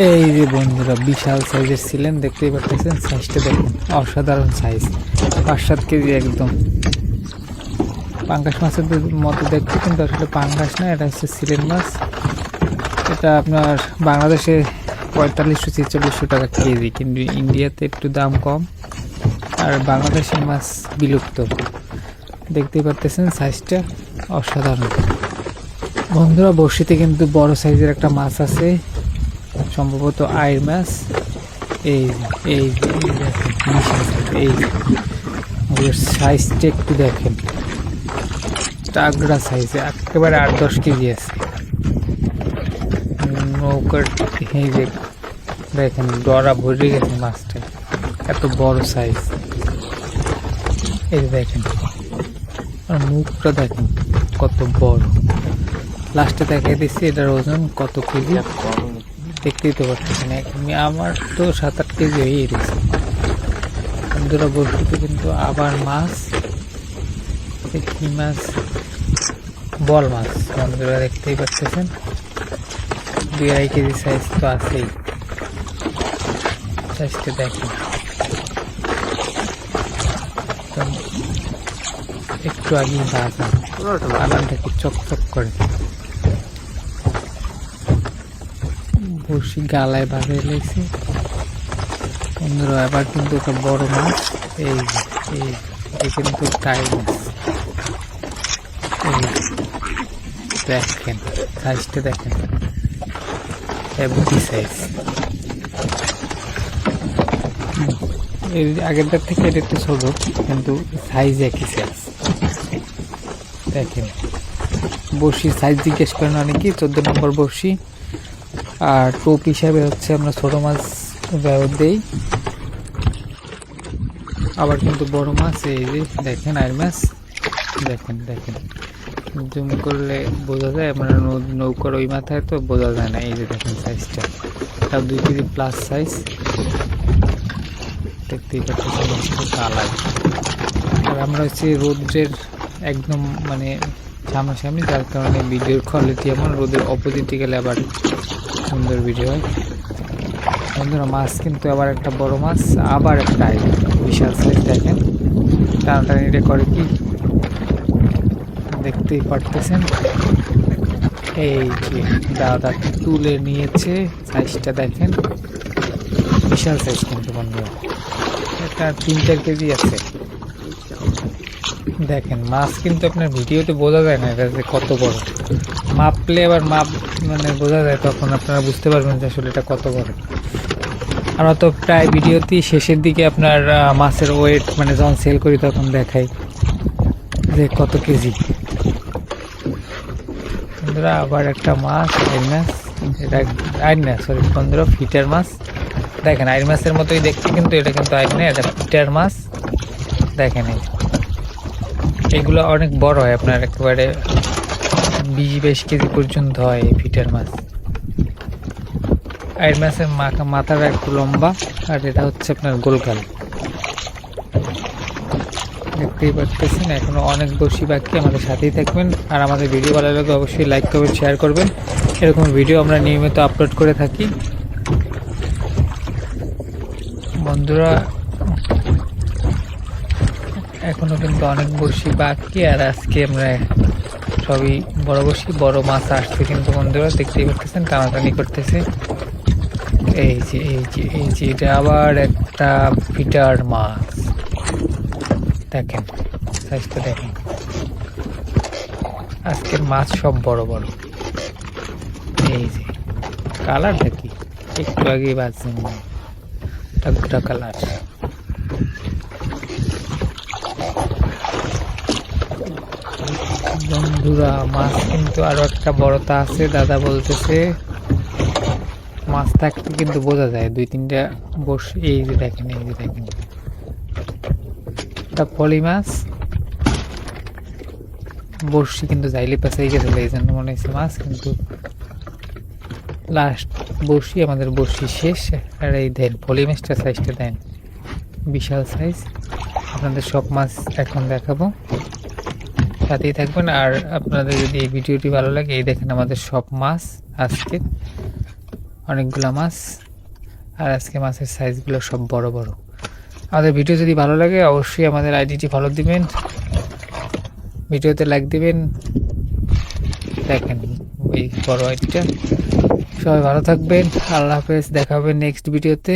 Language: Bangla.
এই যে বন্ধুরা, বিশাল সাইজের ছিলেন দেখতেই পাচ্ছেন সাইজটা দেখুন, অসাধারণ সাইজ পাঁচ সাত কেজি একদম। পাঙ্গাস মাছের মতো দেখতে কিন্তু আসলে পাঙ্গাস না, এটা হচ্ছে সিলেন মাছ। এটা আপনার বাংলাদেশে পঁয়তাল্লিশশো ছেচল্লিশশো টাকা কেজি, কিন্তু ইন্ডিয়াতে একটু দাম কম। আর বাংলাদেশের মাছ বিলুপ্ত। দেখতেই পারতেছেন সাইজটা অসাধারণ। বন্ধুরা, বড়শিতে কিন্তু বড় সাইজের একটা মাছ আছে। সম্ভবত আয়ের মাছ এই এই এই সাইজটা একটু দেখেন। টাগড়া সাইজে একেবারে আট দশ কেজি আছে। নৌকার যে দেখেন, ডরা ভরে গেছে মাছটা। এত বড় সাইজ এই দেখেন, আর মুখটা দেখেন, কত বড়। লাস্টে দেখাই দিচ্ছি, এটার ওজন কত কেজি? দেখতেই তো পারতেছেন এখনই আমার তো সাত আট কেজি হয়েই গেছে বন্ধুরা বলতে কিন্তু আবার মাছ কি মাছ? বল মাছ। বন্ধুরা, দেখতেই পাচ্ছেন? দুই আড়াই কেজি সাইজ তো আছেই। সাইজটা দেখেন। একটু আগে বাজা আলাদা চকচক করে। বসি, গালায় বাঁধে লেগেছে বন্ধুরা, এবার কিন্তু একটা বড় মাছ। এই এই কিন্তু টাই দেখেন সাইজটা দেখেন। হেভি সাইজ এর আগেরটার থেকে এটা একটু ছোট, কিন্তু সাইজ একই সাইজ দেখেন বড়শি সাইজ জিজ্ঞেস করেন অনেকে চোদ্দ নম্বর বড়শি আর টোপ হিসাবে হচ্ছে আমরা ছোট মাছ ব্যবহার দিই। আবার কিন্তু বড় মাছ, এই যে দেখেন আর মাছ। দেখেন দেখেন। জুম করলে বোঝা যায় আমরা নৌ- নৌকার ওই মাথায় তো বোঝা যায় না, এই যে দেখেন সাইজটা তাও দুই কেজি প্লাস সাইজ দেখতেই পাচ্ছি আলাদা আর আমরা হচ্ছে রোদ্রের একদম মানে সামনাসামনি, যার কারণে ভিডিওর কোয়ালিটি এমন, রোদের অপোজিটে গেলে আবার সুন্দর ভিডিও হয় বন্ধুরা, মাছ কিন্তু আবার একটা বড় মাছ, আবার একটা বিশাল সাইজ দেখেন। টানাটানিটা করে কি? দেখতেই পারতেছেন। এই যে দাদা তুলে নিয়েছে সাইজটা দেখেন। বিশাল সাইজ কিন্তু বন্ধুরা। এটা তিন চার কেজি আছে। দেখেন, মাছ কিন্তু আপনার ভিডিওতে বোঝা যায় না এটা যে কত বড়। মাপলে আবার মাপ মানে বোঝা যায় তখন আপনারা বুঝতে পারবেন যে আসলে এটা কত বড়। আমরা তো প্রায় ভিডিওতেই শেষের দিকে আপনার মাছের ওয়েট মানে যখন সেল করি তখন দেখাই যে কত কেজি। বন্ধুরা, আবার একটা মাছ আইর মাছ। এটা আইর না সরি বন্ধুরা ফিটার মাছ। দেখেন, আইন মাছের মতোই দেখতে কিন্তু এটা কিন্তু আইর না, এটা ফিটার মাছ। দেখেন এই। এগুলো অনেক বড় হয়, আপনার একেবারে বিশ বাইশ কেজি পর্যন্ত হয় ফিটার মাছ। আর মাছের মাথা মাথাটা একটু লম্বা, আর এটা হচ্ছে আপনার গোলগাল। দেখতেই পাচ্ছেন এখনও অনেক বসি বাকি, আমাদের সাথেই থাকবেন। আর আমাদের ভিডিও ভালো লাগলে অবশ্যই লাইক করবেন শেয়ার করবেন। এরকম ভিডিও আমরা নিয়মিত আপলোড করে থাকি। বন্ধুরা, এখনও কিন্তু অনেক বড়শি বাকি, আর আজকে আমরা সবই বড় বড়শি বড় মাছ আসছে কিন্তু বন্ধুরা, দেখতেই পাচ্ছেন, টানাটানি করতেছে। এই যে এই যে এই যে, এটা আবার একটা ফিটার মাছ। দেখেন সাইজটা দেখেন। আজকের মাছ সব বড় বড়। এই যে, কালারটা কি? একটু আগে বাজছেন টাকটা কালার। বন্ধুরা, মাছ কিন্তু আরও একটা বড়তা আছে, দাদা বলতেছে। মাছ থাকতে কিন্তু বোঝা যায়, দুই তিনটা বস এই যে দেখেন, এই যে দেখেন। একটা পলি মাছ। বড়শি কিন্তু যাইলে পেঁচাই গেছিল এই জন্য মনে হচ্ছে মাছ, কিন্তু লাস্ট বড়শি, আমাদের বড়শি শেষ। আর এই দেন, পলি মাছটা সাইজটা দেন, বিশাল সাইজ আপনাদের সব মাছ এখন দেখাবো। সাথেই থাকবেন। আর আপনাদের যদি এই ভিডিওটি ভালো লাগে, এই দেখেন আমাদের সব মাছ আজকে। অনেকগুলো মাছ। আর আজকে মাছের সাইজগুলো সব বড় বড়। আমাদের ভিডিও যদি ভালো লাগে, অবশ্যই আমাদের আইডিটি ফলো দিবেন। ভিডিওতে লাইক দিবেন। দেখেন এই বড় আইডিটা। সবাই ভালো থাকবেন। আল্লাহ হাফেজ। দেখা হবে নেক্সট ভিডিওতে।